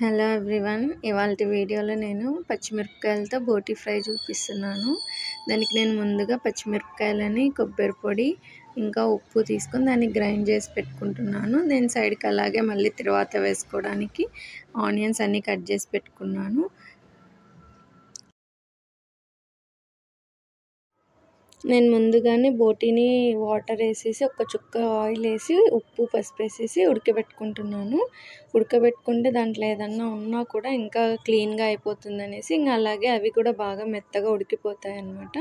Hello everyone ఇవాళ వీడియోలో నేను పచ్చిమిరపకాయలతో బోటి ఫ్రై చూపిస్తున్నాను. దానికి నేను ముందుగా పచ్చిమిరపకాయలని కొబ్బరి పొడి ఇంకా ఉప్పు తీసుకొని దాన్ని గ్రైండ్ చేసి పెట్టుకుంటున్నాను. నేను సైడ్కి అలాగే మళ్ళీ తర్వాత వేసుకోవడానికి ఆనియన్స్ అన్నీ కట్ చేసి పెట్టుకున్నాను. నేను ముందుగానే బోటీని వాటర్ వేసేసి ఒక చుక్క ఆయిల్ వేసి ఉప్పు పసుపు వేసేసి ఉడకబెట్టుకుంటున్నాను. ఉడకబెట్టుకుంటే దాంట్లో ఏదన్నా ఉన్నా కూడా ఇంకా క్లీన్గా అయిపోతుంది అనేసి ఇంకా అలాగే అవి కూడా బాగా మెత్తగా ఉడికిపోతాయి అన్నమాట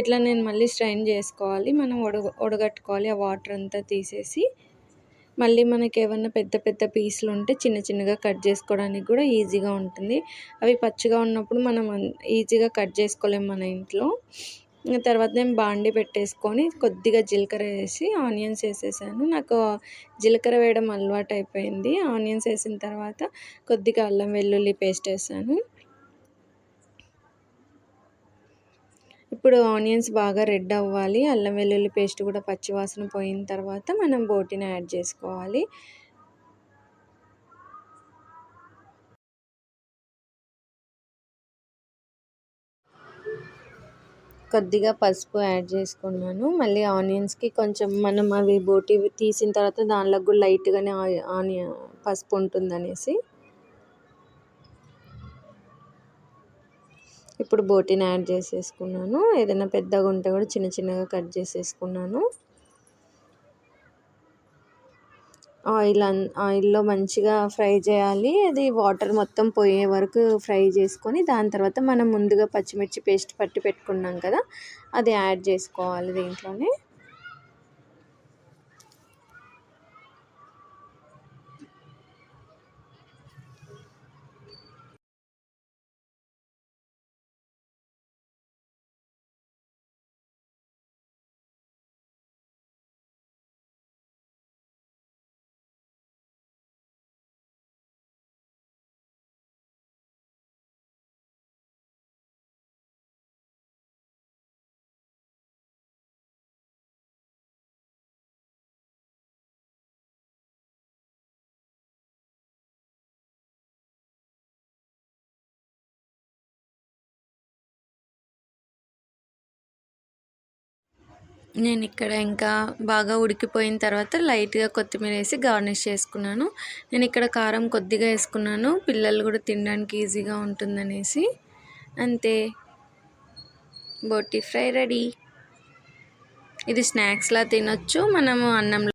ఇట్లా నేను మళ్ళీ స్ట్రైన్ చేసుకోవాలి. మనం ఉడగ ఉడగట్టుకోవాలి ఆ వాటర్ అంతా తీసేసి. మళ్ళీ మనకి ఏమన్నా పెద్ద పెద్ద పీసులు ఉంటే చిన్న చిన్నగా కట్ చేసుకోవడానికి కూడా ఈజీగా ఉంటుంది. అవి పచ్చిగా ఉన్నప్పుడు మనం ఈజీగా కట్ చేసుకోలేము మన ఇంట్లో. తర్వాత నేను బాండి పెట్టేసుకొని కొద్దిగా జీలకర్ర వేసి ఆనియన్స్ వేసేసాను. నాకు జీలకర్ర వేయడం అలవాటు అయిపోయింది ఆనియన్స్ వేసిన తర్వాత కొద్దిగా అల్లం వెల్లుల్లి పేస్ట్ వేసాను. ఇప్పుడు ఆనియన్స్ బాగా రెడ్ అవ్వాలి. అల్లం వెల్లుల్లి పేస్ట్ కూడా పచ్చివాసన పోయిన తర్వాత మనం బోటిని యాడ్ చేసుకోవాలి. కొద్దిగా పసుపు యాడ్ చేసుకున్నాను. మళ్ళీ ఆనియన్స్కి కొంచెం మనం అవి బోటి తీసిన తర్వాత దానిలో కూడా లైట్గానే ఆనియన్ పసుపు ఉంటుందనేసి. ఇప్పుడు బోటీని యాడ్ చేసేసుకున్నాను. ఏదైనా పెద్దగా ఉంటే కూడా చిన్న చిన్నగా కట్ చేసేసుకున్నాను. ఆయిల్ ఆయిల్లో మంచిగా ఫ్రై చేయాలి. అది వాటర్ మొత్తం పోయే వరకు ఫ్రై చేసుకొని దాని తర్వాత మనం ముందుగా పచ్చిమిర్చి పేస్ట్ పట్టి పెట్టుకున్నాం కదా అది యాడ్ చేసుకోవాలి దీంట్లోనే. నేను ఇక్కడ ఇంకా బాగా ఉడికిపోయిన తర్వాత లైట్గా కొత్తిమీర వేసి గార్నిష్ చేసుకున్నాను. నేను ఇక్కడ కారం కొద్దిగా వేసుకున్నాను. పిల్లలు కూడా తినడానికి ఈజీగా ఉంటుందనేసి. అంతే. బోటి ఫ్రై రెడీ. ఇది స్నాక్స్లా తినొచ్చు. మనము అన్నంలో